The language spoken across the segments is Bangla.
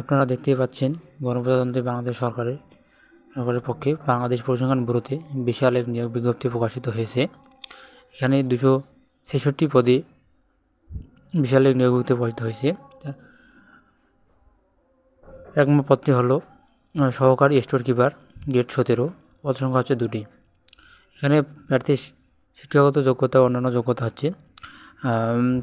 আপনারা দেখতেই পাচ্ছেন গণপ্রজাতন্ত্রী বাংলাদেশ সরকারের সরকারের পক্ষে বাংলাদেশ পরিসংখ্যান ব্যুরোতে বিশাল এক নিয়োগ বিজ্ঞপ্তি প্রকাশিত হয়েছে। এখানে দুশো ছেষট্টি পদে বিশাল এক নিয়োগ বিজ্ঞপ্তি প্রকাশিত হয়েছে। এক পদটি হলো সহকারী স্টোর কিপার, গেট সতেরো, পদ সংখ্যা হচ্ছে দুটি। এখানে প্রার্থীর শিক্ষাগত যোগ্যতা, অন্যান্য যোগ্যতা হচ্ছে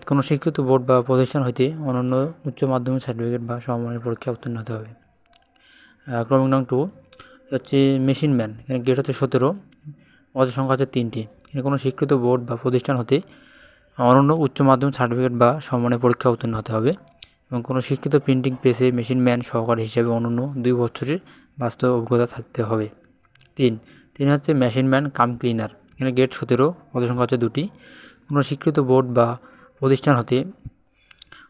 কোনো স্বীকৃত বোর্ড বা প্রতিষ্ঠান হইতে অনন্য উচ্চ মাধ্যমিক সার্টিফিকেট বা সমমানের পরীক্ষা উত্তীর্ণ হতে হবে। ক্রমিক নং টু হচ্ছে মেশিন ম্যান এখানে গেট হচ্ছে সতেরো, পদের সংখ্যা হচ্ছে তিনটি। এখানে কোনো স্বীকৃত বোর্ড বা প্রতিষ্ঠান হতে অনন্য উচ্চ মাধ্যমিক সার্টিফিকেট বা সমমানের পরীক্ষা উত্তীর্ণ হতে হবে এবং কোনো শিক্ষিত প্রিন্টিং প্রেসে মেশিন ম্যান সহকারী হিসেবে অনন্য দুই বছরের বাস্তব অভিজ্ঞতা থাকতে হবে। তিন তিন হচ্ছে মেশিন ম্যান কাম ক্লিনার এখানে গেট সতেরো, পদের সংখ্যা হচ্ছে দুটি। কোনো স্বীকৃত বোর্ড বা প্রতিষ্ঠান হতে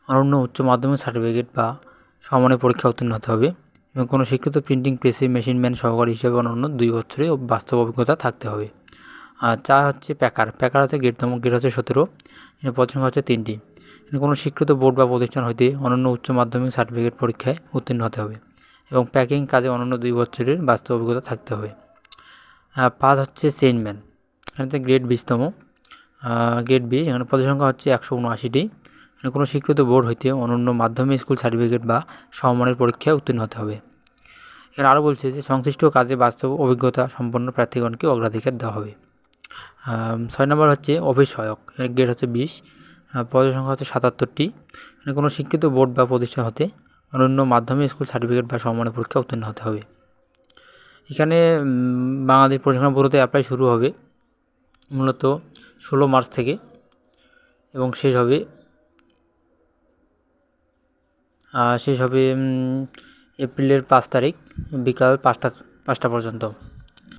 অনন্য উচ্চ মাধ্যমিক সার্টিফিকেট বা সমানের পরীক্ষা উত্তীর্ণ হতে হবে এবং কোনো স্বীকৃত প্রিন্টিং প্রেসে মেশিন ম্যান সহকারী হিসেবে অনন্য দুই বছরের বাস্তব অভিজ্ঞতা থাকতে হবে। আর চা হচ্ছে প্যাকার প্যাকার হচ্ছে গেটতম গেট হচ্ছে সতেরো। এর সংখ্যা হচ্ছে তিনটি। কোনো স্বীকৃত বোর্ড বা প্রতিষ্ঠান হইতে অনন্য উচ্চ মাধ্যমিক সার্টিফিকেট পরীক্ষায় উত্তীর্ণ হতে হবে এবং প্যাকিং কাজে অনন্য দুই বছরের বাস্তব অভিজ্ঞতা থাকতে হবে। পাঁচ হচ্ছে চেইনম্যান এখানে হচ্ছে গ্রেড বিশতম। গ্রেড বিশ এখানে পদের সংখ্যা হচ্ছে একশো উনআশিটি। এখানে কোনো স্বীকৃত বোর্ড হইতে অনন্য মাধ্যমিক স্কুল সার্টিফিকেট বা সমমানের পরীক্ষায় উত্তীর্ণ হতে হবে। এখানে আরও বলছে যে, সংশ্লিষ্ট কাজে বাস্তব অভিজ্ঞতা সম্পন্ন প্রার্থীগণকে অগ্রাধিকার দেওয়া হবে। ছয় নম্বর হচ্ছে অফিস সহায়ক এখানে গ্রেড হচ্ছে বিশ পদের সংখ্যা হচ্ছে সাতাত্তরটি। এখানে কোনো শিক্ষিত বোর্ড বা প্রতিষ্ঠান হতে অনন্য মাধ্যমিক স্কুল সার্টিফিকেট বা সমমানের পরীক্ষা উত্তীর্ণ হতে হবে। এখানে বাংলাদেশ পরিসংখ্যান ব্যুরোতে অ্যাপ্লাই শুরু হবে। মূলত ষোলো মার্চ থেকে এবং শেষ হবে শেষ হবে এপ্রিলের পাঁচ তারিখ, বিকাল পাঁচটা পাঁচটা পর্যন্ত।